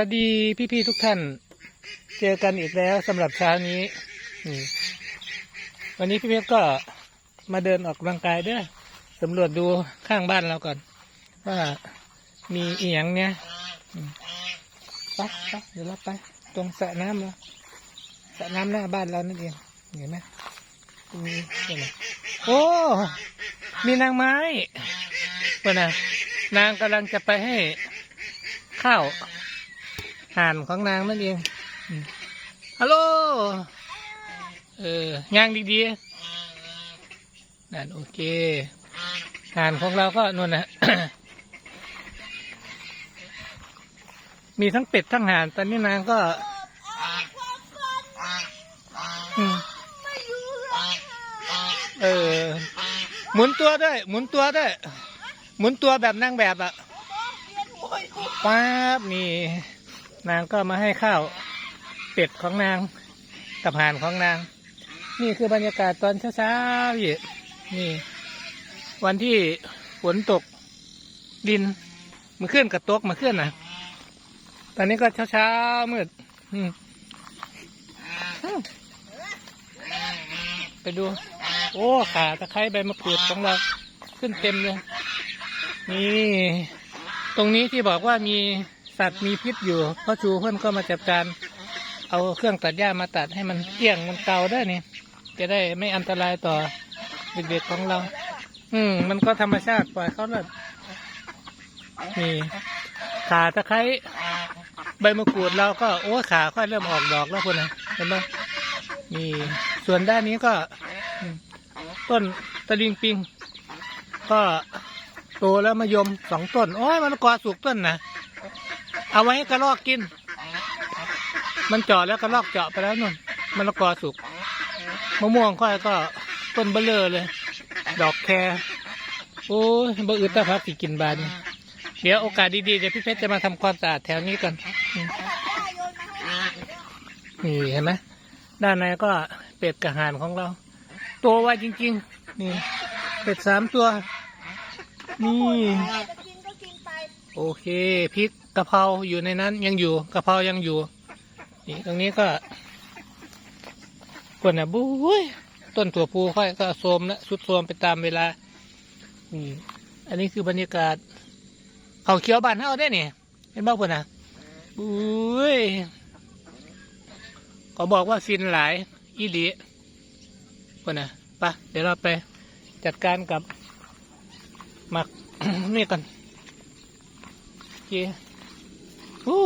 วัสดีพี่ๆทุกท่าน เจอกันอีกแล้วสำหรับเช้านี้นี่วันนี้พี่เพชรก็มาเดินออกกำลังกายเด้อสำรวจดูข้างบ้านเราก่อน ว่ามีอีหยังเนี่ยอืมไปไปเดี๋ยวเราไป ตรงสระน้ำเราสระน้ำหน้าบ้านเรานั่นเองเห็นไหมตรงนี้เห็นไหมโอ้มีนางไม้เพื่อนนะนางกำลังจะไปให้ข้าว ห่านของนางนั่นเองอืมฮัลโหลเออย่างดีๆนั่นโอเคห่านของเราก็นู่นนะมีทั้งเป็ดทั้งห่าน ตอนนี้นางก็อืมเออ หมุนตัวด้วย หมุนตัวด้วย หมุนตัวแบบนั่งแบบอะป๊าบนี่ นางก็มาให้ข้าวเป็ดของนางกับห่านของนาง นี่คือบรรยากาศตอนเช้าๆพี่นี่ วันที่ฝนตกดินมาขึ้นกับตกมาขึ้นนะตอนนี้ก็เช้าๆมืดอืมไปดู โอ้ขาตะไคร้ใบมะกรูดของเราขึ้นเต็มเลยนี่ ตรงนี้ที่บอกว่ามี สัตว์มีพิษอยู่พ่อชูเพื่อนก็มาจัดการเอาเครื่องตัดหญ้ามาตัดให้มันเกลี้ยงมันเกาได้นี่จะได้ไม่อันตรายต่อเด็กๆของเรา อืม มันก็ธรรมชาติปล่อยเขาเลยนี่ขาตะไคร้ใบมะกรูดเราก็โอ้ขาค่อยเริ่มออกดอกแล้วคนนะเห็นไหมนี่ส่วนด้านนี้ก็ ต้นตะลิงปิง ก็โตแล้วมายมสองต้น โอ้ยมันกอสุกต้นนะ เอาไว้ให้กระรอกกิน มันเจาะแล้วกระรอกเจาะไปแล้วนุ่นมันละกอสุกมะม่วงค่อยก็ต้นเบลเลอเลย ดอกแครโอ้ยบ่อึดตาพักสิกินบานเดี๋ยวโอกาสดีๆเดี๋ยวพี่เพชรจะมาทำความสะอาดแถวนี้ก่อนนี่เห็นไหมด้านในก็เป็ดกระหานของเรา ตัวไวจริง ๆ นี่เป็ดสามตัว นี่ โอเคพริกกะเพราอยู่ในนั้นยังอยู่กะเพรายังอยู่ นี่ตรงนี้ก็คนอะบุ้ยต้นถั่วพูค่อยก็โทมนะสุดโทมไปตามเวลานี่อันนี้คือบรรยากาศเขาเขียวบานเฮาได้เนี่ยเห็นบ้างคนะบุ้ยก็บอกว่าฟินหลายอีหลีคนอะไปะเดี๋ยวเราไปจัดการกับหมักนี่กัน เคโอ้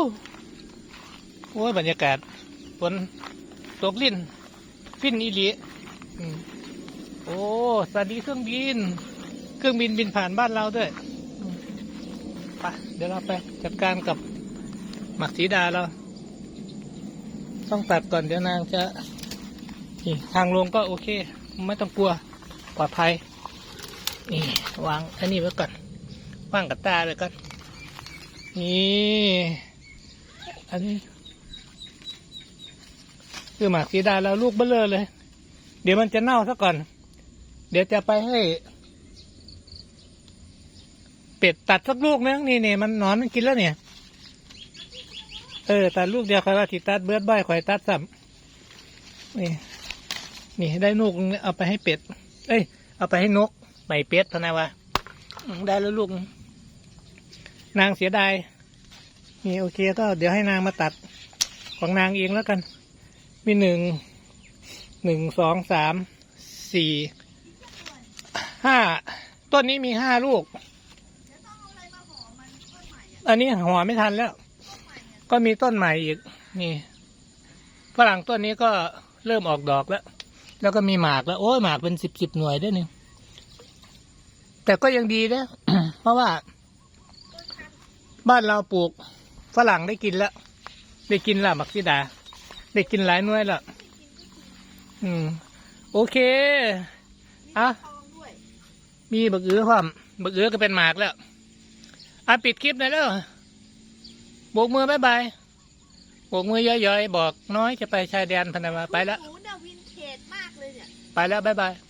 โอ้ยบรรยากาศฝนตกลิ้นฟินอีหลีโอ้สวัสดีเครื่องบิน เครื่องบินบินผ่านบ้านเราด้วยอืมไปเดี๋ยวเราไปจัดการกับหมักสีดาเรา ต้องตัดก่อนเดี๋ยวนางจะนี่ทางลงก็โอเค ไม่ต้องกลัวปลอดภัย นี่ วางอันนี้ไว้ก่อนวางกับตาเลยก่อน นี่อันนี้คือหมากสีดาแล้วลูกเบลเลอเลย เดี๋ยวมันจะเน่าซะก่อน เดี๋ยวจะไปให้ เป็ดตัดสักลูกนึงนี่เนี่ยมันนอนมันกินแล้วเนี่ย เออตัดลูกเดียวคอยว่าทีตัดเบิดใบคอยตัดซ้ำนี่นี่ได้ลูกนึงเอาไปให้เป็ด เอ้ย เอาไปให้นกไม่เป็ดพะนะวะได้แล้วลูก นางเสียดายนี่โอเคก็เดี๋ยวให้นางมาตัดของนางเองแล้วกัน มีหนึ่งหนึ่งสองสามสี่ห้าต้นนี้มีห้าลูก อันนี้หัวไม่ทันแล้ว ก็มีต้นใหม่อีก นี่ฝรั่งต้นนี้ก็เริ่มออกดอกแล้ว แล้วก็มีหมากแล้ว โอ้ยหมากเป็นสิบสิบหน่วยด้วยนี่แต่ก็ยังดีนะเพราะว่า บ้านเราปลูกฝรั่งได้กินแล้ว ได้กินละมักซิดา ได้กินหลายหน่วยและอืม โอเคอะทองด้วยมีบักเอื้อความบักเอื้อก็เป็นหมากแล้วอะปิดคลิปหน่อยแล้วโบกมือบายบายโบกมือย่อยๆ บอกน้อยจะไปชายแดนพนมาไปแล้วหมูเนี่ยวินเทจมากเลยเนี่ย ไปแล้วบายบาย